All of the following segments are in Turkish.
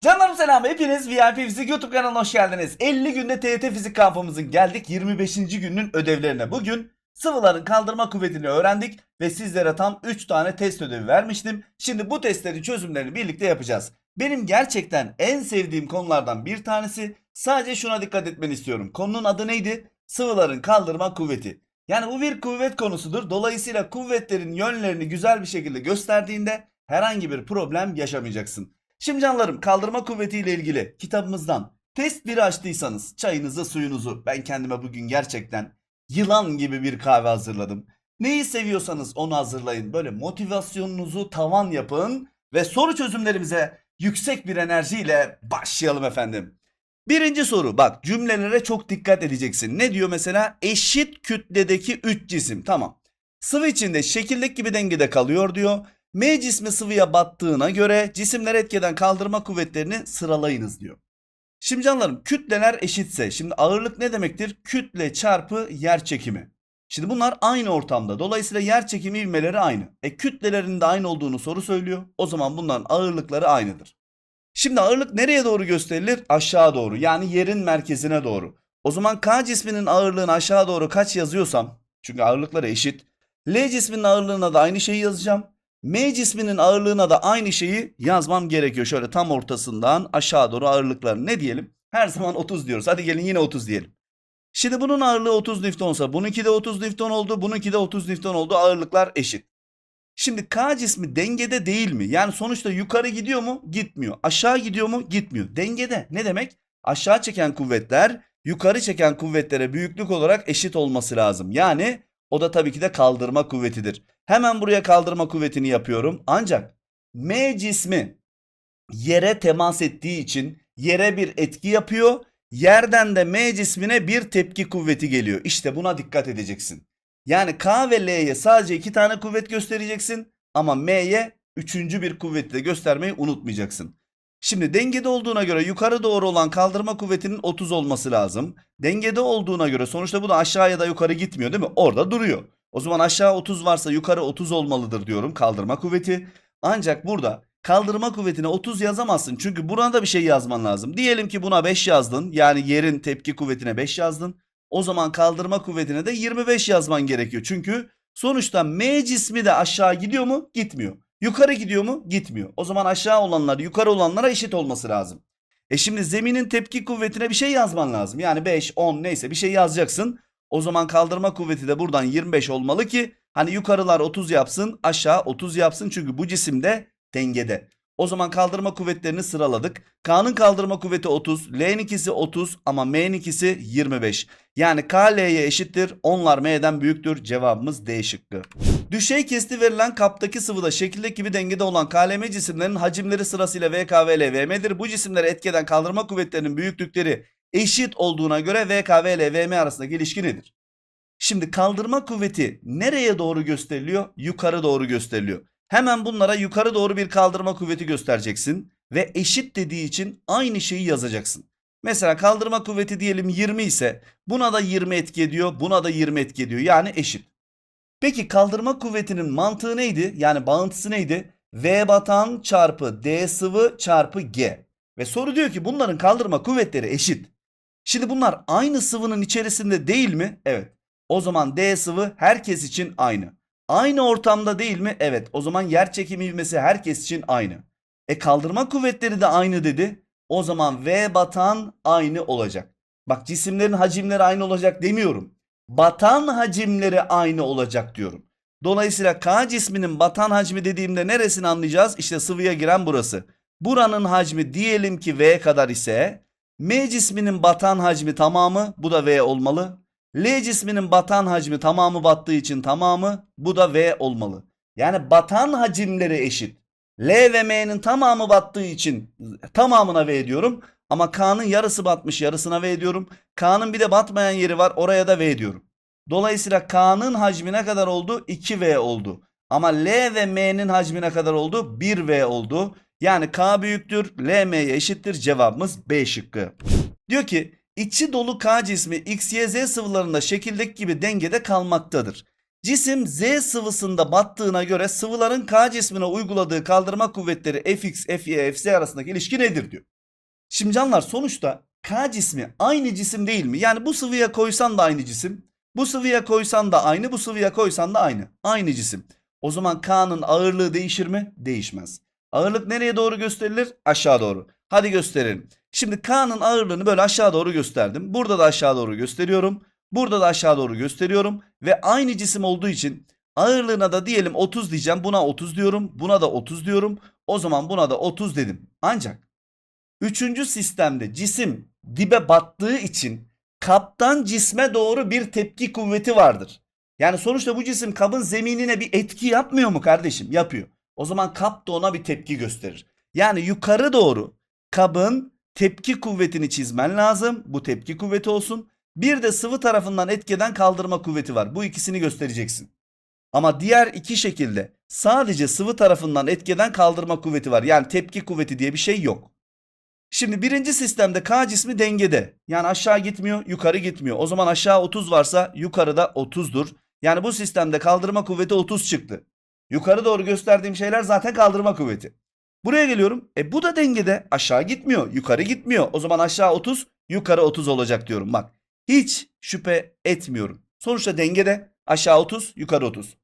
Canlarım selam hepiniz VIP Fizik YouTube kanalına hoş geldiniz. 50 günde TYT Fizik kampımızın geldik 25. günün ödevlerine. Bugün sıvıların kaldırma kuvvetini öğrendik ve sizlere tam 3 tane test ödevi vermiştim. Şimdi bu testlerin çözümlerini birlikte yapacağız. Benim gerçekten en sevdiğim konulardan bir tanesi sadece şuna dikkat etmeni istiyorum. Konunun adı neydi? Sıvıların kaldırma kuvveti. Yani bu bir kuvvet konusudur. Dolayısıyla kuvvetlerin yönlerini güzel bir şekilde gösterdiğinde herhangi bir problem yaşamayacaksın. Şimdi canlarım kaldırma kuvvetiyle ilgili kitabımızdan test 1'i açtıysanız çayınızı suyunuzu ben kendime bugün gerçekten yılan gibi bir kahve hazırladım. Neyi seviyorsanız onu hazırlayın. Böyle motivasyonunuzu tavan yapın ve soru çözümlerimize yüksek bir enerjiyle başlayalım efendim. Birinci soru bak cümlelere çok dikkat edeceksin. Ne diyor mesela? Eşit kütledeki 3 cisim. Tamam. Sıvı içinde şekildeki gibi dengede kalıyor diyor. M cismi sıvıya battığına göre cisimler etkeden kaldırma kuvvetlerini sıralayınız diyor. Şimdi canlarım kütleler eşitse şimdi ağırlık ne demektir? Kütle çarpı yer çekimi. Şimdi bunlar aynı ortamda. Dolayısıyla yer çekimi ivmeleri aynı. E kütlelerin de aynı olduğunu soru söylüyor. O zaman bunların ağırlıkları aynıdır. Şimdi ağırlık nereye doğru gösterilir? Aşağı doğru. Yani yerin merkezine doğru. O zaman K cisminin ağırlığını aşağı doğru kaç yazıyorsam çünkü ağırlıkları eşit. L cisminin ağırlığına da aynı şeyi yazacağım. M cisminin ağırlığına da aynı şeyi yazmam gerekiyor. Şöyle tam ortasından aşağı doğru ağırlıklar ne diyelim? Her zaman 30 diyoruz. Hadi gelin yine 30 diyelim. Şimdi bunun ağırlığı 30 Newton'sa bununki de 30 Newton oldu. Bununki de 30 Newton oldu. Ağırlıklar eşit. Şimdi K cismi dengede değil mi? Yani sonuçta yukarı gidiyor mu? Gitmiyor. Aşağı gidiyor mu? Gitmiyor. Dengede. Ne demek? Aşağı çeken kuvvetler yukarı çeken kuvvetlere büyüklük olarak eşit olması lazım. Yani o da tabii ki de kaldırma kuvvetidir. Hemen buraya kaldırma kuvvetini yapıyorum. Ancak M cismi yere temas ettiği için yere bir etki yapıyor. Yerden de M cismine bir tepki kuvveti geliyor. İşte buna dikkat edeceksin. Yani K ve L'ye sadece iki tane kuvvet göstereceksin ama M'ye üçüncü bir kuvveti de göstermeyi unutmayacaksın. Şimdi dengede olduğuna göre yukarı doğru olan kaldırma kuvvetinin 30 olması lazım. Dengede olduğuna göre sonuçta bu da aşağı ya da yukarı gitmiyor değil mi? Orada duruyor. O zaman aşağı 30 varsa yukarı 30 olmalıdır diyorum kaldırma kuvveti. Ancak burada kaldırma kuvvetine 30 yazamazsın. Çünkü buna da bir şey yazman lazım. Diyelim ki buna 5 yazdın. Yani yerin tepki kuvvetine 5 yazdın. O zaman kaldırma kuvvetine de 25 yazman gerekiyor. Çünkü sonuçta M cismi de aşağı gidiyor mu? Gitmiyor. Yukarı gidiyor mu? Gitmiyor. O zaman aşağı olanlar yukarı olanlara eşit olması lazım. E şimdi zeminin tepki kuvvetine bir şey yazman lazım. Yani 5, 10 neyse bir şey yazacaksın. O zaman kaldırma kuvveti de buradan 25 olmalı ki hani yukarılar 30 yapsın aşağı 30 yapsın. Çünkü bu cisim de dengede. O zaman kaldırma kuvvetlerini sıraladık. K'nın kaldırma kuvveti 30, L'nin ikisi 30 ama M'nin ikisi 25. Yani K L'ye eşittir, onlar M'den büyüktür. Cevabımız D şıkkı. Düşey kesti verilen kaptaki sıvıda şekildeki gibi dengede olan KLM cisimlerin hacimleri sırasıyla VKVL VM'dir. Bu cisimlere etkeden kaldırma kuvvetlerinin büyüklükleri eşit olduğuna göre VKVL VM arasındaki ilişki nedir? Şimdi kaldırma kuvveti nereye doğru gösteriliyor? Yukarı doğru gösteriliyor. Hemen bunlara yukarı doğru bir kaldırma kuvveti göstereceksin ve eşit dediği için aynı şeyi yazacaksın. Mesela kaldırma kuvveti diyelim 20 ise buna da 20 etki ediyor, buna da 20 etki ediyor. Yani eşit. Peki kaldırma kuvvetinin mantığı neydi? Yani bağıntısı neydi? V batan çarpı D sıvı çarpı G. Ve soru diyor ki bunların kaldırma kuvvetleri eşit. Şimdi bunlar aynı sıvının içerisinde değil mi? Evet. O zaman D sıvı herkes için aynı. Aynı ortamda değil mi? Evet. O zaman yer çekimi ivmesi herkes için aynı. E kaldırma kuvvetleri de aynı dedi. O zaman V batan aynı olacak. Bak cisimlerin hacimleri aynı olacak demiyorum. Batan hacimleri aynı olacak diyorum. Dolayısıyla K cisminin batan hacmi dediğimde neresini anlayacağız? İşte sıvıya giren burası. Buranın hacmi diyelim ki V kadar ise M cisminin batan hacmi tamamı bu da V olmalı. L cisminin batan hacmi tamamı battığı için tamamı bu da V olmalı. Yani batan hacimleri eşit. L ve M'nin tamamı battığı için tamamına V diyorum. Ama K'nın yarısı batmış yarısına V diyorum. K'nın bir de batmayan yeri var oraya da V diyorum. Dolayısıyla K'nın hacmi ne kadar oldu? 2V oldu. Ama L ve M'nin hacmi ne kadar oldu? 1V oldu. Yani K büyüktür, L M'ye eşittir. Cevabımız B şıkkı. Diyor ki içi dolu K cismi X, Y, Z sıvılarında şekildeki gibi dengede kalmaktadır. Cisim Z sıvısında battığına göre sıvıların K cismine uyguladığı kaldırma kuvvetleri Fx, Fy, Fz arasındaki ilişki nedir diyor. Şimdi canlar sonuçta K cismi aynı cisim değil mi? Yani bu sıvıya koysan da aynı cisim. Bu sıvıya koysan da aynı, bu sıvıya koysan da aynı. Aynı cisim. O zaman K'nın ağırlığı değişir mi? Değişmez. Ağırlık nereye doğru gösterilir? Aşağı doğru. Hadi gösterelim. Şimdi K'nın ağırlığını böyle aşağı doğru gösterdim. Burada da aşağı doğru gösteriyorum. Burada da aşağı doğru gösteriyorum. Ve aynı cisim olduğu için ağırlığına da diyelim 30 diyeceğim. Buna 30 diyorum. Buna da 30 diyorum. O zaman buna da 30 dedim. Ancak üçüncü sistemde cisim dibe battığı için kaptan cisme doğru bir tepki kuvveti vardır. Yani sonuçta bu cisim kabın zeminine bir etki yapmıyor mu kardeşim? Yapıyor. O zaman kap da ona bir tepki gösterir. Yani yukarı doğru kabın tepki kuvvetini çizmen lazım. Bu tepki kuvveti olsun. Bir de sıvı tarafından etkeden kaldırma kuvveti var. Bu ikisini göstereceksin. Ama diğer iki şekilde sadece sıvı tarafından etkeden kaldırma kuvveti var. Yani tepki kuvveti diye bir şey yok. Şimdi birinci sistemde K cismi dengede. Yani aşağı gitmiyor, yukarı gitmiyor. O zaman aşağı 30 varsa yukarıda 30'dur. Yani bu sistemde kaldırma kuvveti 30 çıktı. Yukarı doğru gösterdiğim şeyler zaten kaldırma kuvveti. Buraya geliyorum. E bu da dengede. Aşağı gitmiyor, yukarı gitmiyor. O zaman aşağı 30, yukarı 30 olacak diyorum. Bak hiç şüphe etmiyorum. Sonuçta dengede aşağı 30, yukarı 30.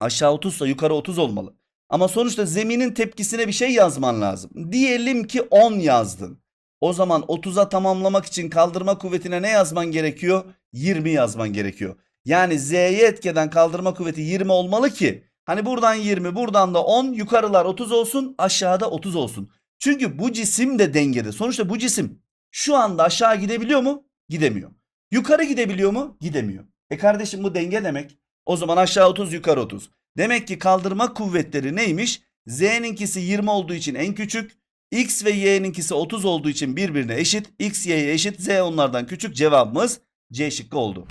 Aşağı 30 ise yukarı 30 olmalı. Ama sonuçta zeminin tepkisine bir şey yazman lazım. Diyelim ki 10 yazdın. O zaman 30'a tamamlamak için kaldırma kuvvetine ne yazman gerekiyor? 20 yazman gerekiyor. Yani Z'ye etkeden kaldırma kuvveti 20 olmalı ki hani buradan 20 buradan da 10 yukarılar 30 olsun aşağıda 30 olsun. Çünkü bu cisim de dengede. Sonuçta bu cisim şu anda aşağı gidebiliyor mu? Gidemiyor. Yukarı gidebiliyor mu? Gidemiyor. E kardeşim bu denge demek. O zaman aşağı 30 yukarı 30. Demek ki kaldırma kuvvetleri neymiş? Z'ninkisi 20 olduğu için en küçük. X ve Y'ninkisi 30 olduğu için birbirine eşit. X, Y'ye eşit. Z onlardan küçük. Cevabımız C şıkkı oldu.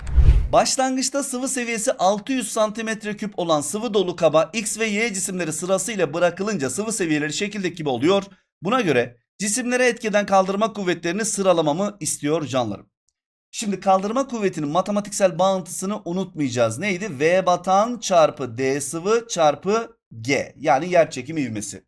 Başlangıçta sıvı seviyesi 600 cm küp olan sıvı dolu kaba X ve Y cisimleri sırasıyla bırakılınca sıvı seviyeleri şekildeki gibi oluyor. Buna göre cisimlere etkeden kaldırma kuvvetlerini sıralamamı istiyor canlarım. Şimdi kaldırma kuvvetinin matematiksel bağıntısını unutmayacağız. Neydi? V batan çarpı D sıvı çarpı G. Yani yer çekimi ivmesi.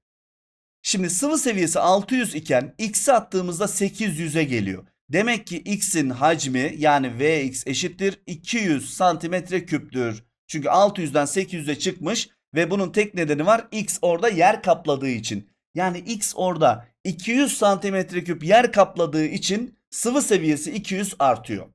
Şimdi sıvı seviyesi 600 iken x'i attığımızda 800'e geliyor. Demek ki x'in hacmi yani Vx eşittir 200 santimetre küptür. Çünkü 600'den 800'e çıkmış ve bunun tek nedeni var x orada yer kapladığı için. Yani x orada 200 santimetre küp yer kapladığı için sıvı seviyesi 200 artıyor.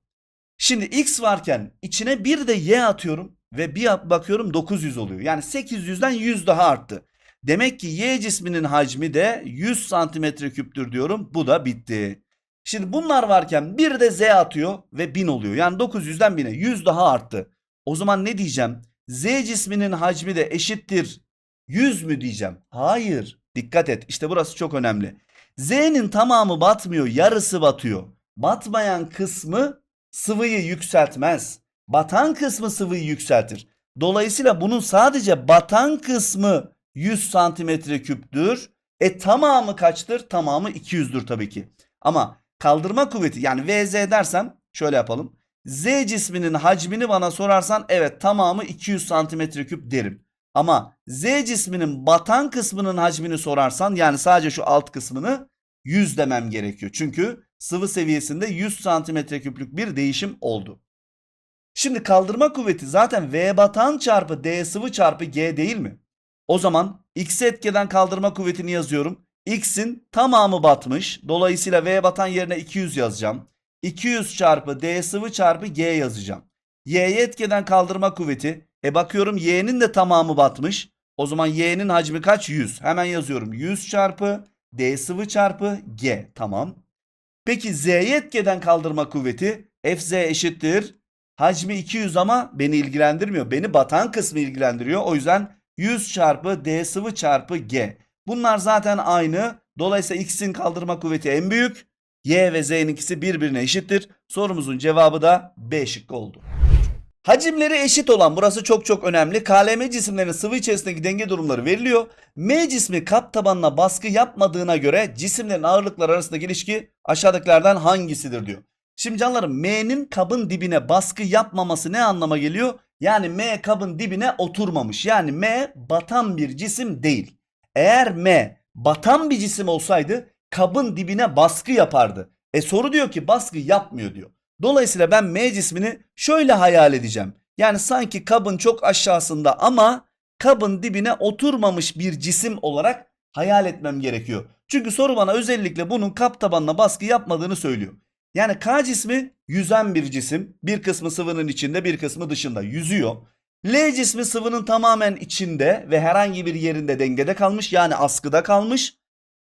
Şimdi x varken içine bir de y atıyorum ve bir bakıyorum 900 oluyor. Yani 800'den 100 daha arttı. Demek ki y cisminin hacmi de 100 santimetre küptür diyorum. Bu da bitti. Şimdi bunlar varken bir de z atıyor ve 1000 oluyor. Yani 900'den 1000'e 100 daha arttı. O zaman ne diyeceğim? Z cisminin hacmi de eşittir 100 mü diyeceğim? Hayır. Dikkat et. İşte burası çok önemli. Z'nin tamamı batmıyor, yarısı batıyor. Batmayan kısmı sıvıyı yükseltmez. Batan kısmı sıvıyı yükseltir. Dolayısıyla bunun sadece batan kısmı 100 santimetre küptür. E tamamı kaçtır? Tamamı 200'dür tabii ki. Ama kaldırma kuvveti yani VZ dersem şöyle yapalım. Z cisminin hacmini bana sorarsan evet tamamı 200 santimetre küp derim. Ama Z cisminin batan kısmının hacmini sorarsan yani sadece şu alt kısmını 100 demem gerekiyor. Çünkü sıvı seviyesinde 100 santimetre küplük bir değişim oldu. Şimdi kaldırma kuvveti zaten V batan çarpı D sıvı çarpı G değil mi? O zaman X'i etkeden kaldırma kuvvetini yazıyorum. X'in tamamı batmış. Dolayısıyla V batan yerine 200 yazacağım. 200 çarpı D sıvı çarpı G yazacağım. Y'ye etkeden kaldırma kuvveti. E bakıyorum Y'nin de tamamı batmış. O zaman Y'nin hacmi kaç? 100. Hemen yazıyorum. 100 çarpı D sıvı çarpı G. Tamam. Peki Z'ye etkeden kaldırma kuvveti Fz eşittir. Hacmi 200 ama beni ilgilendirmiyor. Beni batan kısmı ilgilendiriyor. O yüzden 100 çarpı D sıvı çarpı G. Bunlar zaten aynı. Dolayısıyla X'in kaldırma kuvveti en büyük. Y ve Z'ninkisi birbirine eşittir. Sorumuzun cevabı da B şıkkı oldu. Hacimleri eşit olan burası çok çok önemli. KLM cisimlerin sıvı içerisindeki denge durumları veriliyor. M cismi kap tabanına baskı yapmadığına göre cisimlerin ağırlıkları arasındaki ilişki aşağıdakilerden hangisidir diyor. Şimdi canlarım M'nin kabın dibine baskı yapmaması ne anlama geliyor? Yani M kabın dibine oturmamış. Yani M batan bir cisim değil. Eğer M batan bir cisim olsaydı kabın dibine baskı yapardı. E soru diyor ki baskı yapmıyor diyor. Dolayısıyla ben M cismini şöyle hayal edeceğim. Yani sanki kabın çok aşağısında ama kabın dibine oturmamış bir cisim olarak hayal etmem gerekiyor. Çünkü soru bana özellikle bunun kap tabanına baskı yapmadığını söylüyor. Yani K cismi yüzen bir cisim. Bir kısmı sıvının içinde bir kısmı dışında yüzüyor. L cismi sıvının tamamen içinde ve herhangi bir yerinde dengede kalmış yani askıda kalmış.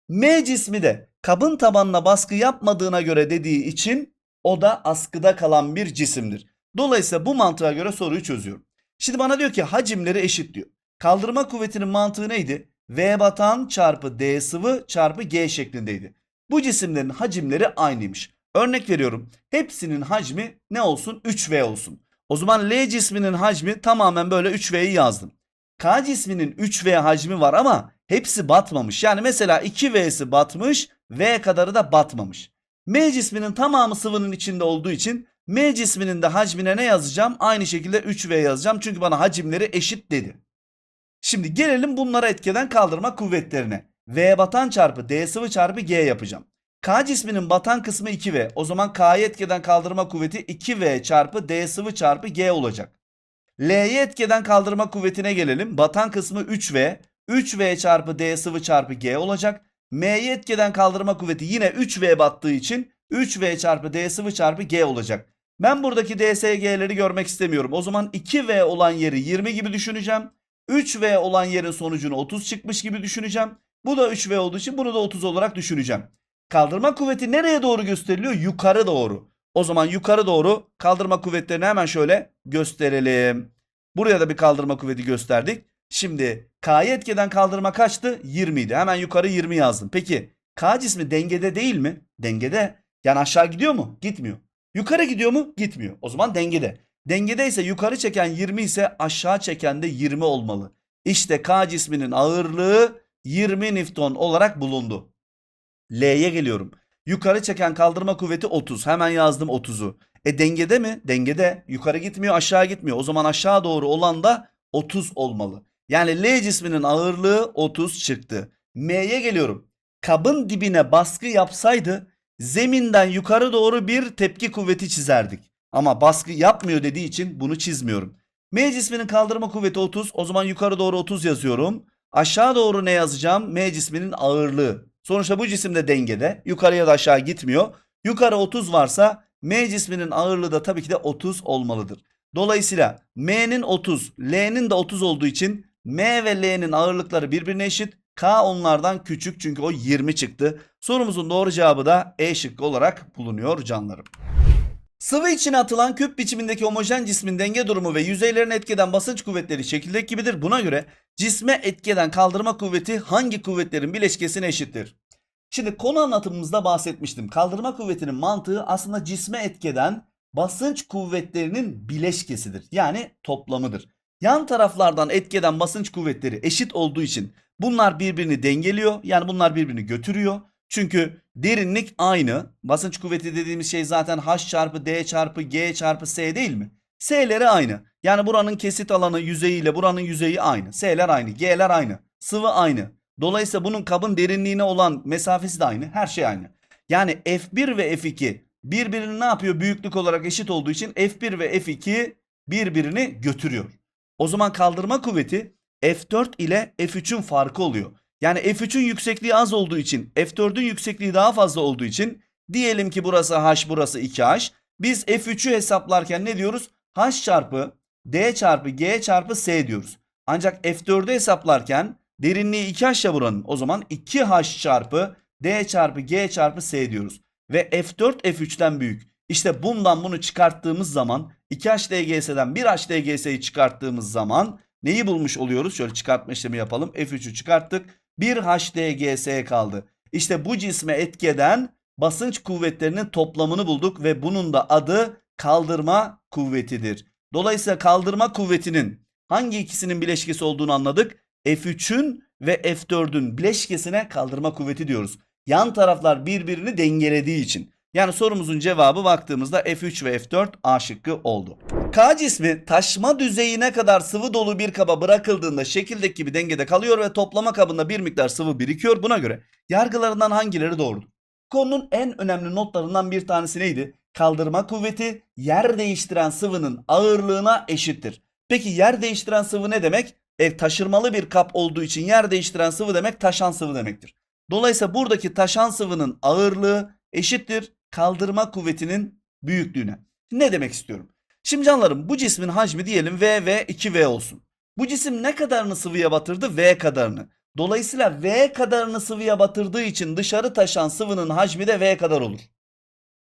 M cismi de kabın tabanına baskı yapmadığına göre dediği için o da askıda kalan bir cisimdir. Dolayısıyla bu mantığa göre soruyu çözüyorum. Şimdi bana diyor ki hacimleri eşit diyor. Kaldırma kuvvetinin mantığı neydi? V batan çarpı D sıvı çarpı G şeklindeydi. Bu cisimlerin hacimleri aynıymış. Örnek veriyorum. Hepsinin hacmi ne olsun? 3V olsun. O zaman L cisminin hacmi tamamen böyle 3V'yi yazdım. K cisminin 3V hacmi var ama hepsi batmamış. Yani mesela 2V'si batmış, V kadarı da batmamış. M cisminin tamamı sıvının içinde olduğu için M cisminin de hacmine ne yazacağım? Aynı şekilde 3V yazacağım. Çünkü bana hacimleri eşit dedi. Şimdi gelelim bunlara etkeden kaldırma kuvvetlerine. V batan çarpı D sıvı çarpı G yapacağım. K cisminin batan kısmı 2V. O zaman K'yı etkeden kaldırma kuvveti 2V çarpı D sıvı çarpı G olacak. L'yi etkeden kaldırma kuvvetine gelelim. Batan kısmı 3V. 3V çarpı D sıvı çarpı G olacak. M'yi etkeden kaldırma kuvveti yine 3V battığı için 3V çarpı D sıvı çarpı G olacak. Ben buradaki DSG'leri görmek istemiyorum. O zaman 2V olan yeri 20 gibi düşüneceğim. 3V olan yerin sonucunu 30 çıkmış gibi düşüneceğim. Bu da 3V olduğu için bunu da 30 olarak düşüneceğim. Kaldırma kuvveti nereye doğru gösteriliyor? Yukarı doğru. O zaman yukarı doğru kaldırma kuvvetlerini hemen şöyle gösterelim. Buraya da bir kaldırma kuvveti gösterdik. Şimdi K'yı etkeden kaldırma kaçtı? 20 idi. Hemen yukarı 20 yazdım. Peki K cismi dengede değil mi? Dengede. Yani aşağı gidiyor mu? Gitmiyor. Yukarı gidiyor mu? Gitmiyor. O zaman dengede. Dengede ise yukarı çeken 20 ise aşağı çeken de 20 olmalı. İşte K cisminin ağırlığı 20 Newton olarak bulundu. L'ye geliyorum. Yukarı çeken kaldırma kuvveti 30. Hemen yazdım 30'u. E dengede mi? Dengede. Yukarı gitmiyor aşağı gitmiyor. O zaman aşağı doğru olan da 30 olmalı. Yani L cisminin ağırlığı 30 çıktı. M'ye geliyorum. Kabın dibine baskı yapsaydı zeminden yukarı doğru bir tepki kuvveti çizerdik. Ama baskı yapmıyor dediği için bunu çizmiyorum. M cisminin kaldırma kuvveti 30. O zaman yukarı doğru 30 yazıyorum. Aşağı doğru ne yazacağım? M cisminin ağırlığı. Sonuçta bu cisim de dengede. Yukarıya da aşağı gitmiyor. Yukarı 30 varsa M cisminin ağırlığı da tabii ki de 30 olmalıdır. Dolayısıyla M'nin 30, L'nin de 30 olduğu için M ve L'nin ağırlıkları birbirine eşit. K onlardan küçük çünkü o 20 çıktı. Sorumuzun doğru cevabı da E şıkkı olarak bulunuyor canlarım. Sıvı içine atılan küp biçimindeki homojen cismin denge durumu ve yüzeylerine etkeden basınç kuvvetleri şekildeki gibidir. Buna göre cisme etkeden kaldırma kuvveti hangi kuvvetlerin bileşkesine eşittir? Şimdi konu anlatımımızda bahsetmiştim. Kaldırma kuvvetinin mantığı aslında cisme etkeden basınç kuvvetlerinin bileşkesidir. Yani toplamıdır. Yan taraflardan etkeden basınç kuvvetleri eşit olduğu için bunlar birbirini dengeliyor. Yani bunlar birbirini götürüyor. Çünkü derinlik aynı. Basınç kuvveti dediğimiz şey zaten H çarpı D çarpı G çarpı S değil mi? S'leri aynı. Yani buranın kesit alanı yüzeyiyle buranın yüzeyi aynı. S'ler aynı. G'ler aynı. Sıvı aynı. Dolayısıyla bunun kabın derinliğine olan mesafesi de aynı. Her şey aynı. Yani F1 ve F2 birbirini ne yapıyor? Büyüklük olarak eşit olduğu için F1 ve F2 birbirini götürüyor. O zaman kaldırma kuvveti F4 ile F3'ün farkı oluyor. Yani F3'ün yüksekliği az olduğu için F4'ün yüksekliği daha fazla olduğu için diyelim ki burası H burası 2H. Biz F3'ü hesaplarken ne diyoruz? H çarpı D çarpı G çarpı S diyoruz. Ancak F4'ü hesaplarken derinliği 2H ya buranın. O zaman 2H çarpı D çarpı G çarpı S diyoruz. Ve F4 F3'ten büyük. İşte bundan bunu çıkarttığımız zaman 2HDGS'den 1HDGS'yi çıkarttığımız zaman neyi bulmuş oluyoruz? Şöyle çıkartma işlemi yapalım. F3'ü çıkarttık. 1 HDGS kaldı. İşte bu cisme etkeden basınç kuvvetlerinin toplamını bulduk ve bunun da adı kaldırma kuvvetidir. Dolayısıyla kaldırma kuvvetinin hangi ikisinin bileşkesi olduğunu anladık. F3'ün ve F4'ün bileşkesine kaldırma kuvveti diyoruz. Yan taraflar birbirini dengelediği için. Yani sorumuzun cevabı baktığımızda F3 ve F4 A şıkkı oldu. K cismi taşma düzeyine kadar sıvı dolu bir kaba bırakıldığında şekildeki gibi dengede kalıyor ve toplama kabında bir miktar sıvı birikiyor. Buna göre yargılarından hangileri doğrudur? Konunun en önemli notlarından bir tanesi neydi? Kaldırma kuvveti yer değiştiren sıvının ağırlığına eşittir. Peki yer değiştiren sıvı ne demek? E, taşırmalı bir kap olduğu için yer değiştiren sıvı demek taşan sıvı demektir. Dolayısıyla buradaki taşan sıvının ağırlığı eşittir kaldırma kuvvetinin büyüklüğüne. Ne demek istiyorum? Şimdi canlarım bu cismin hacmi diyelim V ve 2V olsun. Bu cisim ne kadarını sıvıya batırdı? V kadarını. Dolayısıyla V kadarını sıvıya batırdığı için dışarı taşan sıvının hacmi de V kadar olur.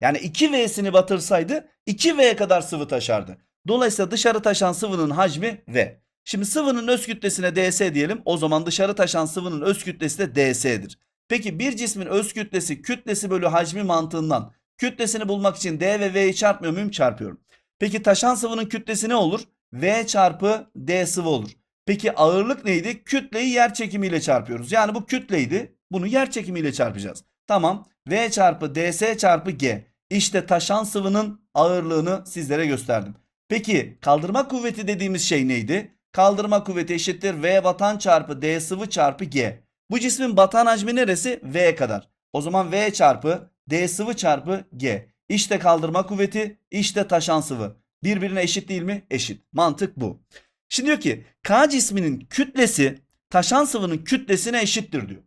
Yani 2V'sini batırsaydı 2V kadar sıvı taşardı. Dolayısıyla dışarı taşan sıvının hacmi V. Şimdi sıvının öz kütlesine ds diyelim. O zaman dışarı taşan sıvının öz kütlesi de ds'dir. Peki bir cismin öz kütlesi kütlesi bölü hacmi mantığından kütlesini bulmak için d ve v'yi çarpmıyor muyum? Çarpıyorum. Peki taşan sıvının kütlesi ne olur? V çarpı D sıvı olur. Peki ağırlık neydi? Kütleyi yer çekimiyle çarpıyoruz. Yani bu kütleydi. Bunu yer çekimiyle çarpacağız. Tamam. V çarpı DS çarpı G. İşte taşan sıvının ağırlığını sizlere gösterdim. Peki kaldırma kuvveti dediğimiz şey neydi? Kaldırma kuvveti eşittir V batan çarpı D sıvı çarpı G. Bu cismin batan hacmi neresi? V kadar. O zaman V çarpı D sıvı çarpı G. İşte kaldırma kuvveti, işte taşan sıvı. Birbirine eşit değil mi? Eşit. Mantık bu. Şimdi diyor ki K cisminin kütlesi taşan sıvının kütlesine eşittir diyor.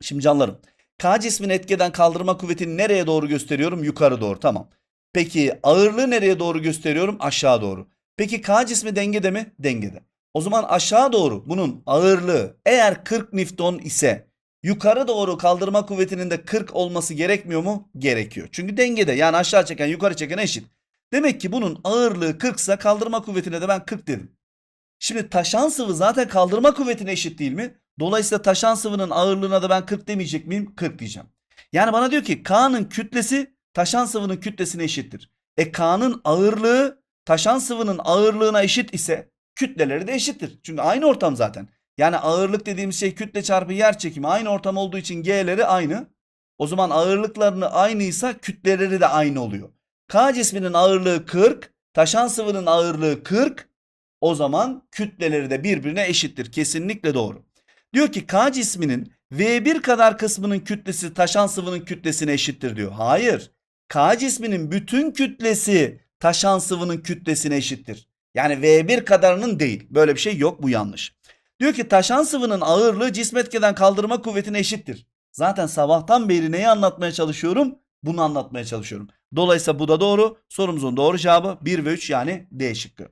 Şimdi canlarım K cismini etkeden kaldırma kuvvetini nereye doğru gösteriyorum? Yukarı doğru tamam. Peki ağırlığı nereye doğru gösteriyorum? Aşağı doğru. Peki K cismi dengede mi? Dengede. O zaman aşağı doğru bunun ağırlığı eğer 40 Newton ise yukarı doğru kaldırma kuvvetinin de 40 olması gerekmiyor mu? Gerekiyor. Çünkü dengede yani aşağı çeken yukarı çeken eşit. Demek ki bunun ağırlığı 40 ise kaldırma kuvvetine de ben 40 dedim. Şimdi taşan sıvı zaten kaldırma kuvvetine eşit değil mi? Dolayısıyla taşan sıvının ağırlığına da ben 40 demeyecek miyim? 40 diyeceğim. Yani bana diyor ki K'nın kütlesi taşan sıvının kütlesine eşittir. E K'nın ağırlığı taşan sıvının ağırlığına eşit ise kütleleri de eşittir. Çünkü aynı ortam zaten. Yani ağırlık dediğimiz şey kütle çarpı yer çekimi aynı ortam olduğu için G'leri aynı. O zaman ağırlıklarını aynıysa kütleleri de aynı oluyor. K cisminin ağırlığı 40, taşan sıvının ağırlığı 40. O zaman kütleleri de birbirine eşittir. Kesinlikle doğru. Diyor ki K cisminin V1 kadar kısmının kütlesi taşan sıvının kütlesine eşittir diyor. Hayır. K cisminin bütün kütlesi taşan sıvının kütlesine eşittir. Yani V1 kadarının değil. Böyle bir şey yok bu yanlış. Diyor ki taşan sıvının ağırlığı cism etkeden kaldırma kuvvetine eşittir. Zaten sabahtan beri neyi anlatmaya çalışıyorum? Bunu anlatmaya çalışıyorum. Dolayısıyla bu da doğru. Sorumuzun doğru cevabı 1 ve 3 yani D şıkkı.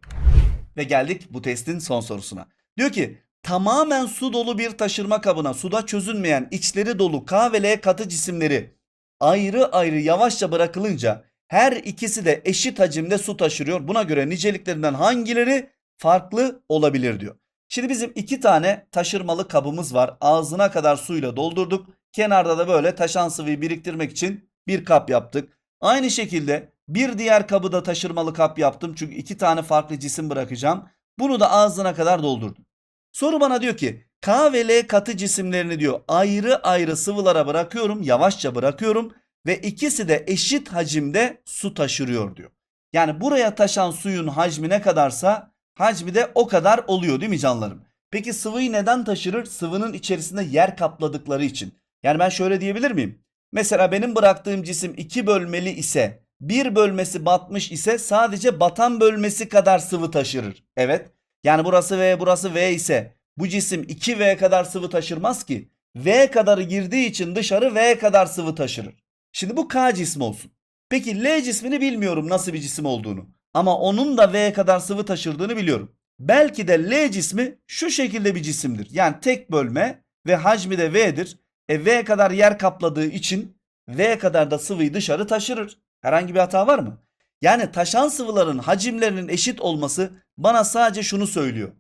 Ve geldik bu testin son sorusuna. Diyor ki tamamen su dolu bir taşırma kabına suda çözünmeyen içleri dolu K ve L katı cisimleri ayrı ayrı yavaşça bırakılınca her ikisi de eşit hacimde su taşırıyor. Buna göre niceliklerinden hangileri farklı olabilir diyor. Şimdi bizim iki tane taşırmalı kabımız var. Ağzına kadar suyla doldurduk. Kenarda da böyle taşan sıvıyı biriktirmek için bir kap yaptık. Aynı şekilde bir diğer kabı da taşırmalı kap yaptım. Çünkü iki tane farklı cisim bırakacağım. Bunu da ağzına kadar doldurdum. Soru bana diyor ki K ve L katı cisimlerini diyor ayrı ayrı sıvılara bırakıyorum. Yavaşça bırakıyorum. Ve ikisi de eşit hacimde su taşırıyor diyor. Yani buraya taşan suyun hacmi ne kadarsa hacmi de o kadar oluyor değil mi canlarım? Peki sıvıyı neden taşırır? Sıvının içerisinde yer kapladıkları için. Yani ben şöyle diyebilir miyim? Mesela benim bıraktığım cisim iki bölmeli ise bir bölmesi batmış ise sadece batan bölmesi kadar sıvı taşırır. Evet. Yani burası V burası V ise bu cisim 2V kadar sıvı taşırmaz ki. V kadarı girdiği için dışarı V kadar sıvı taşırır. Şimdi bu K cismi olsun. Peki L cismini bilmiyorum nasıl bir cisim olduğunu. Ama onun da V kadar sıvı taşırdığını biliyorum. Belki de L cismi şu şekilde bir cisimdir. Yani tek bölme ve hacmi de V'dir. E V kadar yer kapladığı için V kadar da sıvıyı dışarı taşırır. Herhangi bir hata var mı? Yani taşan sıvıların hacimlerinin eşit olması bana sadece şunu söylüyor.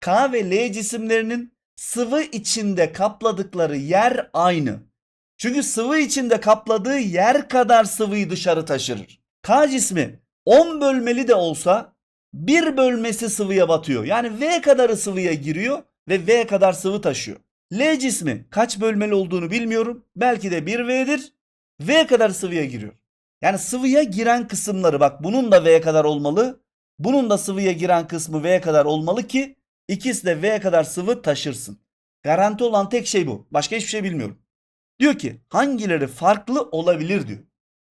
K ve L cisimlerinin sıvı içinde kapladıkları yer aynı. Çünkü sıvı içinde kapladığı yer kadar sıvıyı dışarı taşırır. K cismi 10 bölmeli de olsa bir bölmesi sıvıya batıyor. Yani V kadarı sıvıya giriyor ve V kadar sıvı taşıyor. L cismi kaç bölmeli olduğunu bilmiyorum. Belki de 1V'dir. V kadar sıvıya giriyor. Yani sıvıya giren kısımları bak bunun da V kadar olmalı. Bunun da sıvıya giren kısmı V kadar olmalı ki ikisi de V kadar sıvı taşırsın. Garanti olan tek şey bu. Başka hiçbir şey bilmiyorum. Diyor ki hangileri farklı olabilir diyor.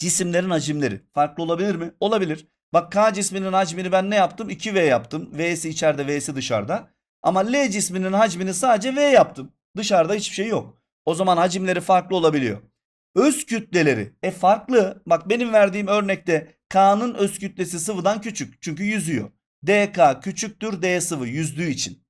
Cisimlerin hacimleri farklı olabilir mi? Olabilir. Bak K cisminin hacmini ben ne yaptım? 2V yaptım. V'si içeride V'si dışarıda. Ama L cisminin hacmini sadece V yaptım. Dışarıda hiçbir şey yok. O zaman hacimleri farklı olabiliyor. Öz kütleleri e farklı. Bak benim verdiğim örnekte K'nın öz kütlesi sıvıdan küçük. Çünkü yüzüyor. DK küçüktür D sıvı yüzdüğü için.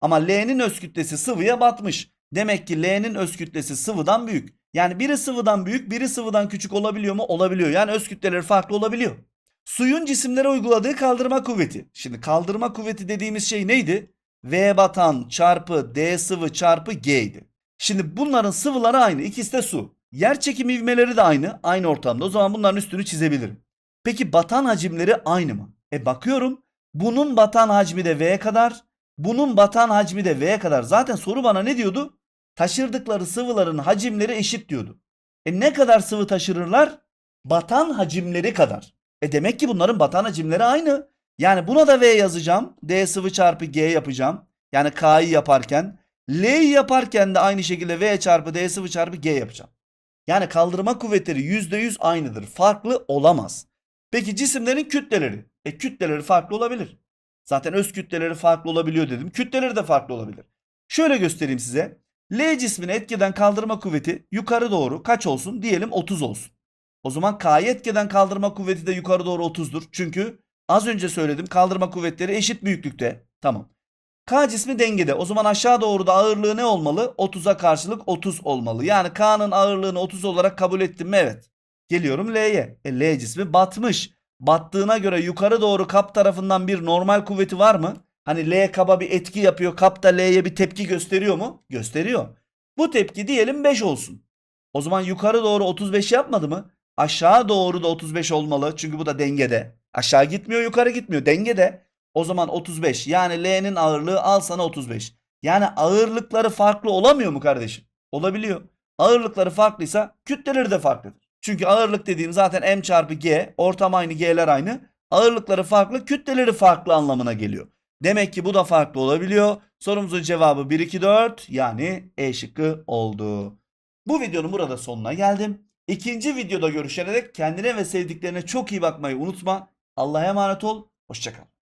Ama L'nin öz kütlesi sıvıya batmış. Demek ki L'nin öz kütlesi sıvıdan büyük. Yani biri sıvıdan büyük, biri sıvıdan küçük olabiliyor mu? Olabiliyor. Yani öz kütleleri farklı olabiliyor. Suyun cisimlere uyguladığı kaldırma kuvveti. Şimdi kaldırma kuvveti dediğimiz şey neydi? V batan çarpı D sıvı çarpı G idi. Şimdi bunların sıvıları aynı. İkisi de su. Yer çekimi ivmeleri de aynı. Aynı ortamda. O zaman bunların üstünü çizebilirim. Peki batan hacimleri aynı mı? E bakıyorum. Bunun batan hacmi de V kadar. Bunun batan hacmi de V kadar. Zaten soru bana ne diyordu? Taşırdıkları sıvıların hacimleri eşit diyordu. E ne kadar sıvı taşırırlar? Batan hacimleri kadar. E demek ki bunların batan hacimleri aynı. Yani buna da V yazacağım. D sıvı çarpı G yapacağım. Yani K'yı yaparken. L'yi yaparken de aynı şekilde V çarpı D sıvı çarpı G yapacağım. Yani kaldırma kuvvetleri %100 aynıdır. Farklı olamaz. Peki cisimlerin kütleleri? E kütleleri farklı olabilir. Zaten öz kütleleri farklı olabiliyor dedim. Kütleleri de farklı olabilir. Şöyle göstereyim size. L cismine etkeden kaldırma kuvveti yukarı doğru kaç olsun? Diyelim 30 olsun. O zaman K'yı etkeden kaldırma kuvveti de yukarı doğru 30'dur. Çünkü az önce söyledim kaldırma kuvvetleri eşit büyüklükte. Tamam. K cismi dengede. O zaman aşağı doğru da ağırlığı ne olmalı? 30'a karşılık 30 olmalı. Yani K'nın ağırlığını 30 olarak kabul ettim mi? Evet. Geliyorum L'ye. E, L cismi batmış. Battığına göre yukarı doğru kap tarafından bir normal kuvveti var mı? Hani L kaba bir etki yapıyor. Kap da L'ye bir tepki gösteriyor mu? Gösteriyor. Bu tepki diyelim 5 olsun. O zaman yukarı doğru 35 yapmadı mı? Aşağı doğru da 35 olmalı. Çünkü bu da dengede. Aşağı gitmiyor yukarı gitmiyor. Dengede. O zaman 35. Yani L'nin ağırlığı al sana 35. Yani ağırlıkları farklı olamıyor mu kardeşim? Olabiliyor. Ağırlıkları farklıysa kütleleri de farklıdır. Çünkü ağırlık dediğim zaten M çarpı G. Ortam aynı G'ler aynı. Ağırlıkları farklı kütleleri farklı anlamına geliyor. Demek ki bu da farklı olabiliyor. Sorumuzun cevabı 1, 2, 4 yani E şıkkı oldu. Bu videonun burada sonuna geldim. İkinci videoda görüşene dek kendine ve sevdiklerine çok iyi bakmayı unutma. Allah'a emanet ol. Hoşçakal.